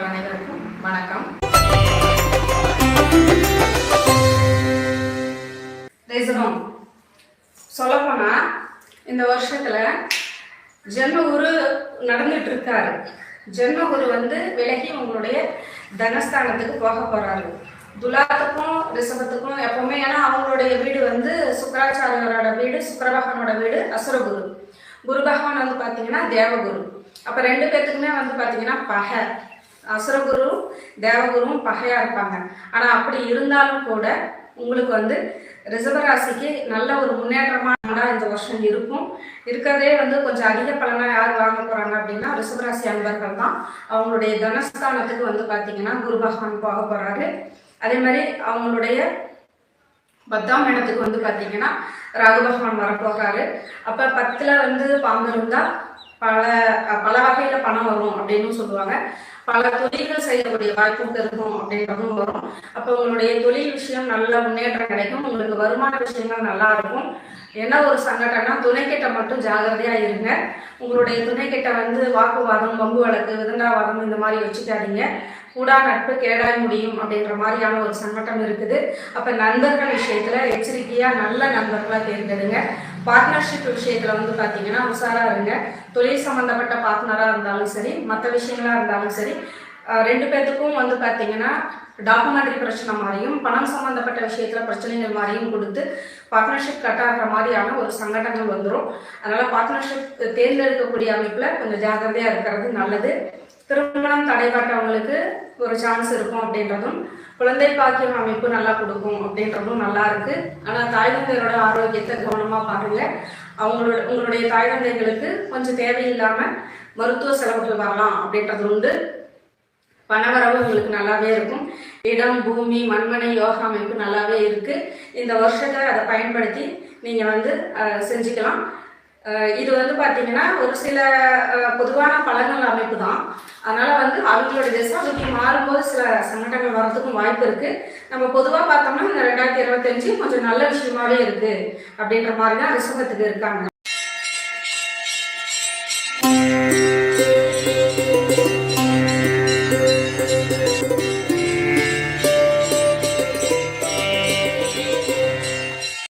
நேயர்கள் அனைவருக்கும் வணக்கம். ரிசவம் சொல்லப்போனா இந்த வருஷத்துல ஜென்மகுரு நடந்துட்டு இருக்காரு ஜென்மகுரு வந்து விலகி உங்களுடைய தனஸ்தானத்துக்கு போக போறாரு. துலாத்துக்கும் ரிஷபத்துக்கும் எப்பவுமே ஏன்னா அவங்களுடைய வீடு வந்து சுக்கராச்சாரியரோட வீடு சுக்கரபகவனோட வீடு அசுரகுரு. குரு பகவான் வந்து பார்த்தீங்கன்னா தேவகுரு. அப்போ ரெண்டு பேர்த்துக்குமே வந்து பார்த்தீங்கன்னா பகை. அசுரகுரும் தேவகுருவும் பகையா இருப்பாங்க. ஆனா அப்படி இருந்தாலும் கூட உங்களுக்கு வந்து ரிசர்வராசிக்கு நல்ல ஒரு முன்னேற்றமான இந்த வருஷம் இருக்கும். இருக்கிறதே வந்து கொஞ்சம் அதிக பலனா யார் வாங்க போறாங்க அப்படின்னா ரிசர்வராசி அன்பர்கள் தான். அவங்களுடைய தனஸ்தானத்துக்கு வந்து பாத்தீங்கன்னா குரு பகவான் போக போறாரு. அதே மாதிரி அவங்களுடைய பத்தாம் இடத்துக்கு வந்து பாத்தீங்கன்னா ராகு பகவான் வரப்போகிறாரு அப்ப பத்துல வந்து பாம்பு இருந்தா பல பல வகையில பணம் வரும் அப்படின்னு சொல்லுவாங்க. பல தொழில்கள் செய்யக்கூடிய வாய்ப்பும் இருக்கும் அப்படின்றதும் வரும். அப்போ உங்களுடைய தொழில் விஷயம் நல்ல முன்னேற்றம் கிடைக்கும். உங்களுக்கு வருமான விஷயங்கள் நல்லா இருக்கும். என்ன ஒரு சங்கடம்னா துணைக்கிட்ட மட்டும் ஜாகிரதையா இருங்க. உங்களுடைய துணைக்கிட்ட வந்து வாக்குவாதம் வம்பு வழக்கு விதண்டாவாதம் இந்த மாதிரி வச்சுக்காதீங்க. கூடா நட்பு கேடாய் முடியும் அப்படின்ற மாதிரியான ஒரு சங்கடம் இருக்குது. அப்ப நண்பர்கள் விஷயத்துல எச்சரிக்கையா நல்ல நண்பர்களா தேர்ந்தெடுங்க. பார்ட்னர்ஷிப் விஷயத்துல வந்து பாத்தீங்கன்னா உஷாராக இருங்க. தொழில் சம்பந்தப்பட்ட பார்ட்னரா இருந்தாலும் சரி மற்ற விஷயங்களா இருந்தாலும் சரி ரெண்டு பேர்த்துக்கும் வந்து பாத்தீங்கன்னா டாக்குமெண்ட்ரி பிரச்சனை மாதிரியும் பணம் சம்பந்தப்பட்ட விஷயத்துல பிரச்சனைகள் மாதிரியும் கொடுத்து பார்ட்னர்ஷிப் கட் ஆகிற மாதிரியான ஒரு சங்கடங்கள் வந்துடும் அதனால பார்ட்னர்ஷிப் தேர்ந்தெடுக்கக்கூடிய அமைப்புல கொஞ்சம் ஜாக்கிரதையா இருக்கிறது நல்லது. திருமணம் தடைபட்டவங்களுக்கு ஒரு சான்ஸ் இருக்கும் அப்படின்றதும் குழந்தை பாக்கியம் அமைப்பு நல்லா கொடுக்கும் அப்படின்றதும் நல்லா இருக்கு. ஆனா தாய் தந்தையரோட ஆரோக்கியத்தை கவனமா பாருங்க. அவங்களோட உங்களுடைய தாய் தந்தைகளுக்கு கொஞ்சம் தேவையில்லாம மருத்துவ செலவுகள் வரலாம் அப்படின்றது உண்டு. பணவரவு உங்களுக்கு நல்லாவே இருக்கும். இடம் பூமி மண்மனை யோகா அமைப்பு நல்லாவே இருக்கு. இந்த வருஷத்தை அதை பயன்படுத்தி நீங்க வந்து செஞ்சுக்கலாம். இது வந்து பார்த்தீங்கன்னா ஒரு சில பொதுவான பழங்கள் அமைப்பு தான் அதனால வந்து அவங்களுடைய திசாபுத்தி மாறும்போது சில சங்கடங்கள் வர்றதுக்கும் வாய்ப்பு இருக்கு. நம்ம பொதுவாக பார்த்தோம்னா இந்த ரெண்டாயிரத்தி இருபத்தஞ்சு கொஞ்சம் நல்ல விஷயமாவே இருக்கு அப்படின்ற மாதிரி தான் ரிஷபத்துக்கு இருக்காங்க.